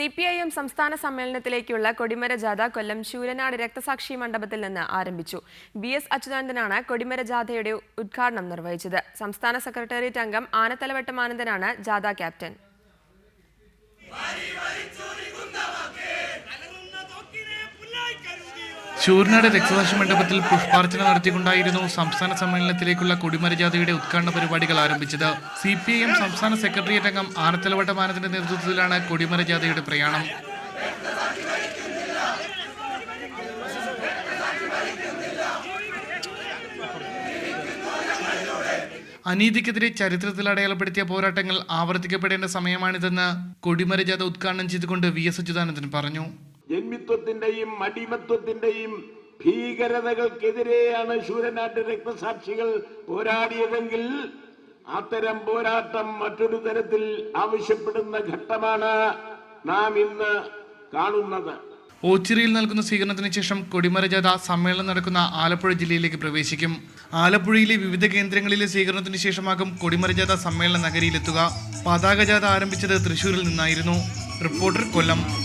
C P I M സംസ്ഥാന സമ്മേളനത്തിലേക്കുള്ള കൊടിമര ജാഥ കൊല്ലം ശൂരനാട് രക്തസാക്ഷി മണ്ഡപത്തിൽ നിന്ന് ആരംഭിച്ചു. ബി എസ് അച്യുതാനന്ദനാണ് കൊടിമര ജാഥയുടെ ഉദ്ഘാടനം നിർവഹിച്ചത്. സംസ്ഥാന സെക്രട്ടേറിയറ്റ് അംഗം ആനത്തലവട്ടം ആനന്ദനാണ് ജാഥ ക്യാപ്റ്റൻ. ശൂരനാട് രക്തസാക്ഷി മണ്ഡപത്തിൽ പുഷ്പാർച്ചന നടത്തിക്കൊണ്ടായിരുന്നു സംസ്ഥാന സമ്മേളനത്തിലേക്കുള്ള കൊടിമരജാഥയുടെ ഉദ്ഘാടന പരിപാടികൾ ആരംഭിച്ചത്. സി പി ഐ എം സംസ്ഥാന സെക്രട്ടേറിയറ്റ് അംഗം ആനത്തലവട്ട മാനത്തിന്റെ നേതൃത്വത്തിലാണ് കൊടിമരജാഥയുടെ പ്രയാണം. അനീതിക്കെതിരെ ചരിത്രത്തിൽ അടയാളപ്പെടുത്തിയ പോരാട്ടങ്ങൾ ആവർത്തിക്കപ്പെടേണ്ട സമയമാണിതെന്ന് കൊടിമരജാഥ ഉദ്ഘാടനം ചെയ്തുകൊണ്ട് വി എസ് അച്യുതാനന്ദൻ പറഞ്ഞു. ജന്മിത്വത്തിന്റെയും അടിമത്വത്തിന്റെയും ഭീകരതകൾക്കെതിരെയാണ് ശൂരനാട്ട് രക്തസാക്ഷികൾ പോരാടിയതെങ്കിൽ അത്തരം പോരാട്ടം മറ്റൊരു തരത്തിൽ ആവശ്യപ്പെടുന്ന ഘട്ടമാണ് നാം ഇന്ന് കാണുന്നത്. ഓച്ചിറയിൽ നൽകുന്ന സ്വീകരണത്തിന് ശേഷം കൊടിമര ജാഥ സമ്മേളനം നടക്കുന്ന ആലപ്പുഴ ജില്ലയിലേക്ക് പ്രവേശിക്കും. ആലപ്പുഴയിലെ വിവിധ കേന്ദ്രങ്ങളിലെ സ്വീകരണത്തിന് ശേഷമാകും കൊടിമര ജാഥ സമ്മേളന നഗരിയിലെത്തുക. പതാക ജാഥ ആരംഭിച്ചത് തൃശൂരിൽ നിന്നായിരുന്നു. റിപ്പോർട്ടർ കൊല്ലം.